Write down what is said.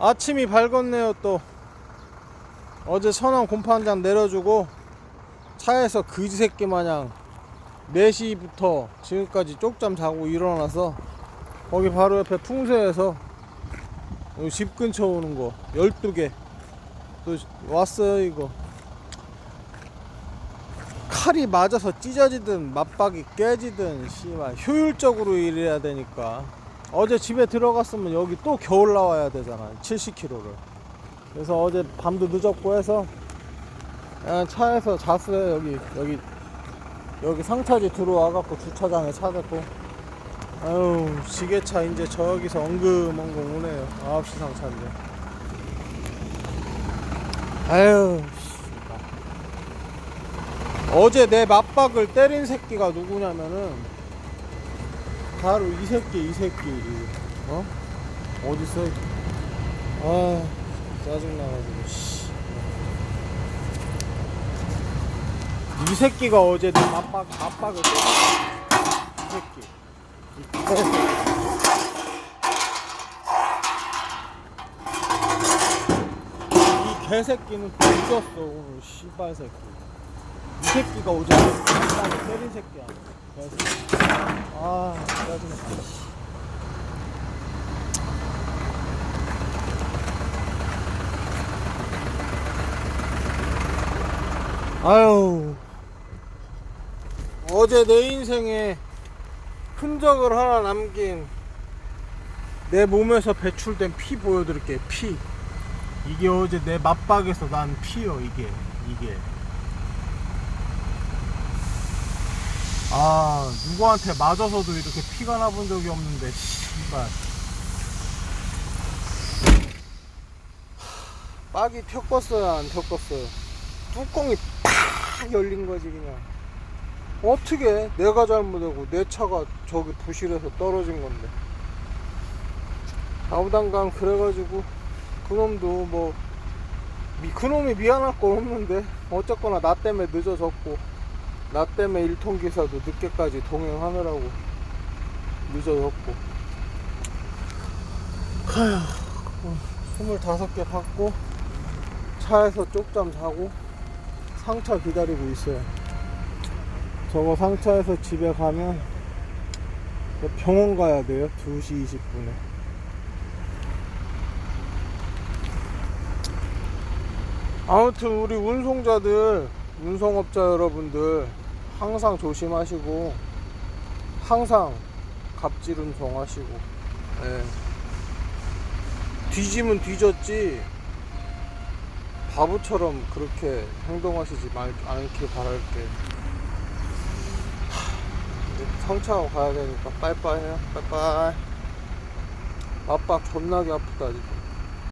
아침이 밝았네요 또. 어제 한잔 내려주고 차에서 그지 새끼 마냥 4시부터 지금까지 쪽잠 자고 일어나서 거기 바로 옆에 풍세에서 집 근처 오는 거 12개. 또 왔어요 이거. 칼이 맞아서 찢어지든 맞박이 깨지든 씨발 효율적으로 일해야 되니까 어제 집에 들어갔으면 여기 또 겨울 나와야 되잖아 70km를. 그래서 어제 밤도 늦었고 해서 그냥 차에서 잤어요. 여기 여기 여기 상차지 들어와 갖고 주차장에 차 대고. 아유 지게차 이제 저기서 엉금엉금 오네요. 9시 상차인데. 아유. 어제 내 맞박을 때린 새끼가 누구냐면은 바로 이 새끼 이 새끼 어? 어딨어 아 짜증나가지고 씨. 이 새끼가 어제 내 맞박 맞박을 이 새끼 이 개새끼. 이 개새끼는 또 잊었어 오늘 씨발 새끼 이 새끼가 어제 맞박을 때린 새끼야. 개새끼 아 짜증나 아유. 어제 내 인생에 흔적을 하나 남긴 내 몸에서 배출된 피 보여드릴게요 피. 이게 어제 내 맞박에서 난 피요 이게 이게 아 누구한테 맞아서도 이렇게 피가 나본 적이 없는데 씨발. 빡이 튀었어요 안 튀었어요? 뚜껑이 팍 열린 거지 그냥. 어떻게 내가 잘못하고 내 차가 저기 부실해서 떨어진 건데? 아우당강 그래가지고 그놈도 뭐 미- 그놈이 미안할 건 없는데? 어쨌거나 나 때문에 늦어졌고 나 때문에 1톤 기사도 늦게까지 동행하느라고 늦어졌고. 하휴 25개 받고 차에서 쪽잠 자고 상차 기다리고 있어요. 저거 상차에서 집에 가면 병원 가야 돼요 2시 20분에. 아무튼 우리 운송자들 운송업자 여러분들 항상 조심하시고 항상 갑질 운송하시고 예. 뒤지면 뒤졌지 바보처럼 그렇게 행동하시지 말, 않길 바랄게. 성차하고 가야 되니까 빠이빠이 해요. 빠이빠이 맞박 존나게 아프다 진짜